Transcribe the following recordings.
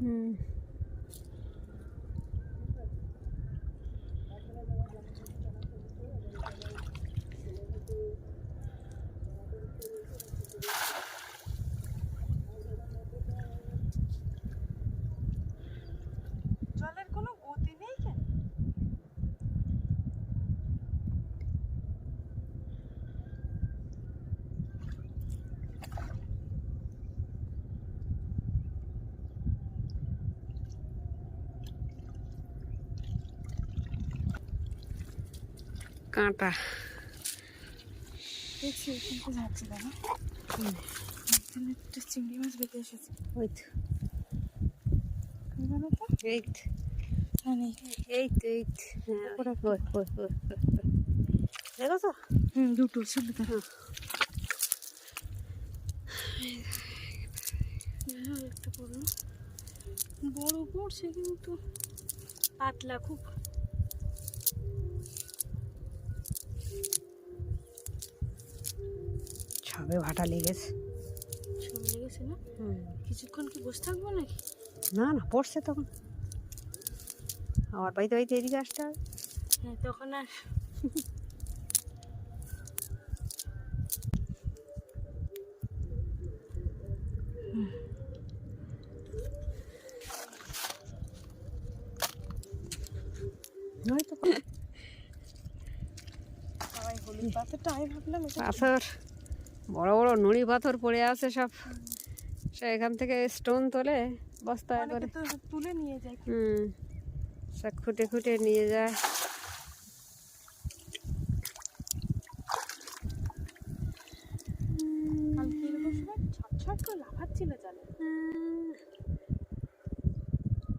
হুম কাঁটা। চিংড়ি মাছ বেঁধে এসেছে। ওই তো। তো? এই তো। হ্যাঁ এই তো এই তো। হ্যাঁ। দেখেছ? হুম দুটো ছিল তো। একটা বড় বড় পড়ছে কিন্তু। পাতলা খুব। সবে ভাটা লেগেছে। সব লেগেছে না? কিছুক্ষণ কি বসে থাকব নাকি? না না পড়ছে তখন। আমার বাড়িতে বাড়িতে এদিকে আসতে হবে। হ্যাঁ তখন আর হয়তো সবাই হলুদ পাথরটা আমি ভাবলাম পাথর। বড় বড় নুড়ি পাথর পড়ে আছে সব। সে এখান থেকে স্টোন তোলে বস্তায় করে। তুলে নিয়ে যায়। হুম সব খুঁটে খুঁটে নিয়ে যায়।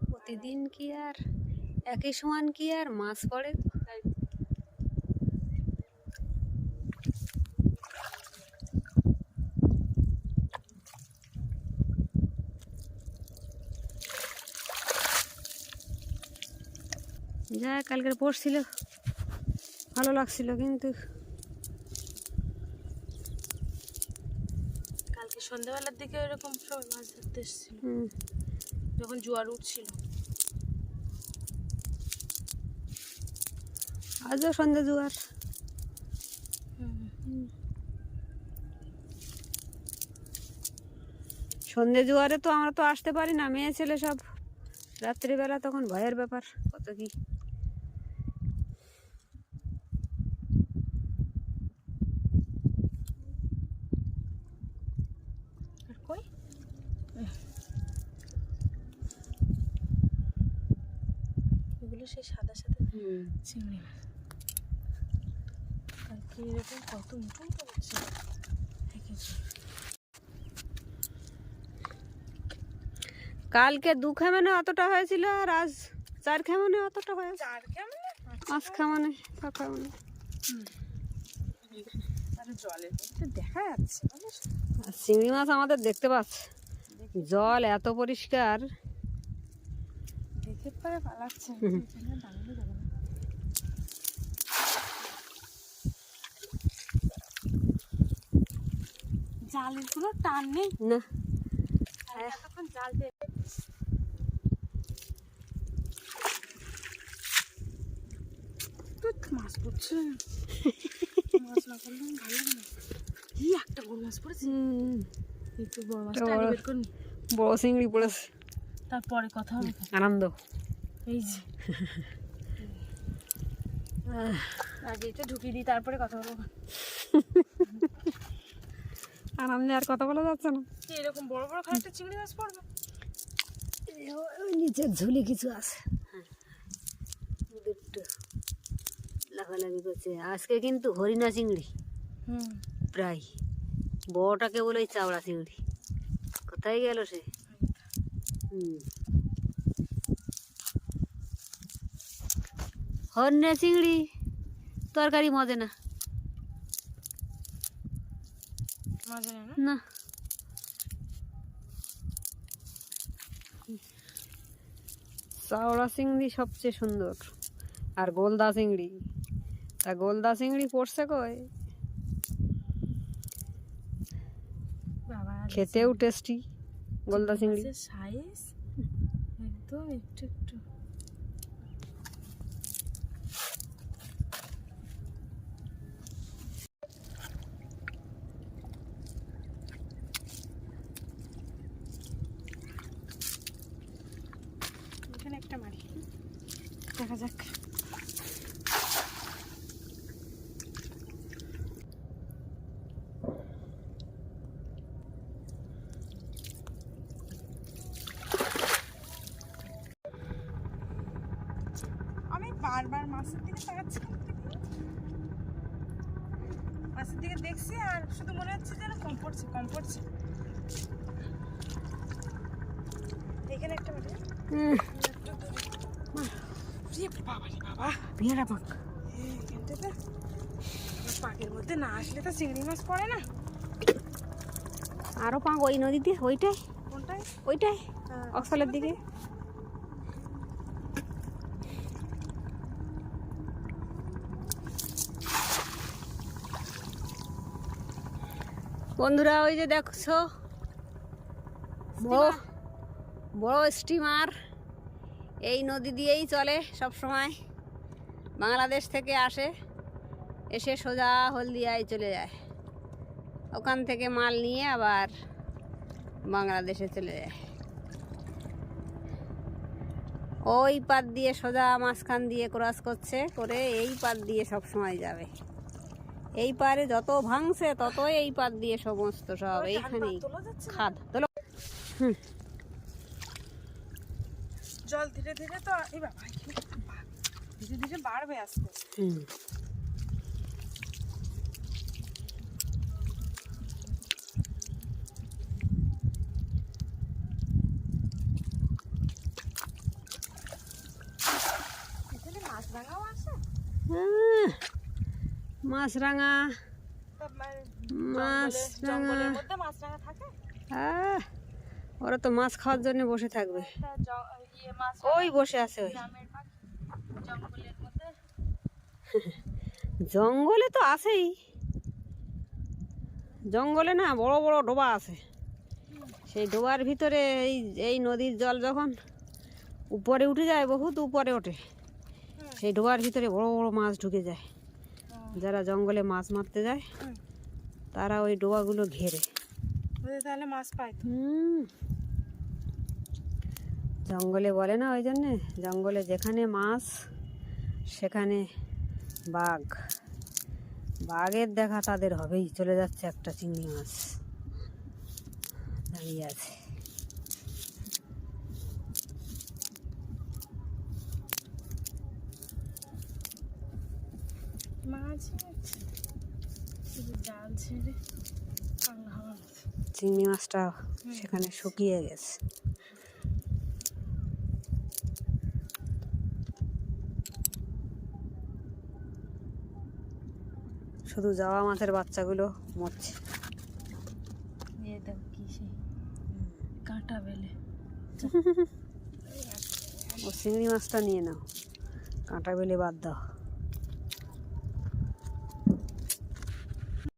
প্রতিদিন কি আর একই সমান কি আর মাছ পড়ে? যা কালকের পড়ছিল ভালো লাগছিল কিন্তু। কালকে সন্ধ্যাবেলার দিকে এরকম সবাই মাছ ধরতে এসেছিল। যখন জোয়ার উঠছিল। আজও সন্ধ্যা জোয়ার। সন্ধে জোয়ারে তো আমরা তো আসতে পারি না মেয়ে ছেলে সব। রাত্রিবেলা তখন ভয়ের ব্যাপার কত কি আর কই সেই সাদা সাদা চিংড়ি মাছ। কালকে এরকম কত পড়ছে কালকে দু খেমানে অতটা হয়েছিল আর আজ চার খেমানে অতটা হয়েছে। চার কেমন পাঁচ খেমানে ছ খেমানে। দেখা যাচ্ছে। চিংড়ি মাছ আমাদের দেখতে পাচ্ছে। জল এত পরিষ্কার। দেখে পালাচ্ছে। জালের কোনো টান নেই না। এতক্ষণ জাল মাছ পড়ছে মাছ না পড়লে ভালো না। কি একটা গোল মাছ পড়েছে। বড় মাছটা বের করে বড় চিংড়ি পড়েছে। তারপরে কথা হবে আনন্দ। এই যে। আগে এটা ঢুকিয়ে দিই তারপরে কথা বলব। আনন্দে আর কথা বলা যাচ্ছে না। কি এরকম বড় বড় খানিকটা চিংড়ি মাছ পড়বে? নিচের ঝুলি কিছু আছে। দুটো লাফালাফি করছে। আজকে কিন্তু হরিণা চিংড়ি। হুম। প্রায়। বড়টাকে বলে ওই চাওড়া চিংড়ি। কোথায় গেল সে? হুম হরিণা চিংড়ি তরকারি মজে না। মজা না না? চাওড়া চিংড়ি সবচেয়ে সুন্দর। আর গোলদা চিংড়ি। তা গোলদা চিংড়ি পড়ছে কই? খেতেও টেস্টি গোলদা চিংড়ি। সাইজ একদম একটু একটু। এখানে একটা মারি দেখা যাক আমি বারবার মাছের দিকে তাকাচ্ছি। মাছের দিকে দেখছি আর শুধু মনে হচ্ছে যেন কম পড়ছে কম পড়ছে এখানে একটা মাটি বাবা বাবা। পেয়ারা পাক। এখানটাতে পাকের মধ্যে না আসলে তো চিংড়ি মাছ পড়ে না। আরও পাক ওই নদীতে ওইটাই। কোনটায়? ওইটাই অক্সলের দিকে। বন্ধুরা ওই যে দেখছ? বড় বড় স্টিমার। এই নদী দিয়েই চলে সব সময় বাংলাদেশ থেকে আসে এসে সোজা হলদিয়ায় চলে যায়। ওখান থেকে মাল নিয়ে আবার বাংলাদেশে চলে যায়। ওই পাত দিয়ে সোজা মাঝখান দিয়ে ক্রস করছে করে এই পাত দিয়ে সব সময় যাবে। এই পারে যত ভাঙছে তত এই পার দিয়ে সমস্ত সব ওই ধান এইখানেই পাত তোলা যাচ্ছে না? খাদ তোলো। জল ধীরে ধীরে তো এই বাবা। ধীরে ধীরে বাড়বে আস্তে মাছ রাঙাও আছে আহ, মাছরাঙা তা মানে মাছ জঙ্গলে- জঙ্গলের রাঙা মধ্যে মাছ রাঙা থাকে আহ, ওরা তো মাছ খাওয়ার জন্য বসে থাকবে। ওই বসে আছে ওই। জঙ্গলে তো আছেই। জঙ্গলে না বড় বড় ডোবা আছে। সেই ডোবার ভিতরে এই এই নদীর জল যখন উপরে উঠে যায় বহুত উপরে ওঠে। সেই ডোবার ভিতরে বড় বড় মাছ ঢুকে যায়। যারা জঙ্গলে মাছ মারতে যায় তারা ওই ডোবাগুলো ঘেরে। তাহলে মাছ পায় হুম। জঙ্গলে বলে না ওই জন্যে জঙ্গলে যেখানে মাছ সেখানে বাঘ। বাঘের দেখা তাদের হবেই চলে যাচ্ছে একটা চিংড়ি মাছ। দাঁড়িয়ে আছে। মাছ শুধু জাল ছেড়ে। চিংড়ি মাছটা সেখানে শুকিয়ে গেছে। শুধু যাওয়া মাছের বাচ্চাগুলো মরছে। কাঁটা বেলে। ও চিংড়ি মাছটা নিয়ে নাও। কাঁটা বেলে বাদ দাও।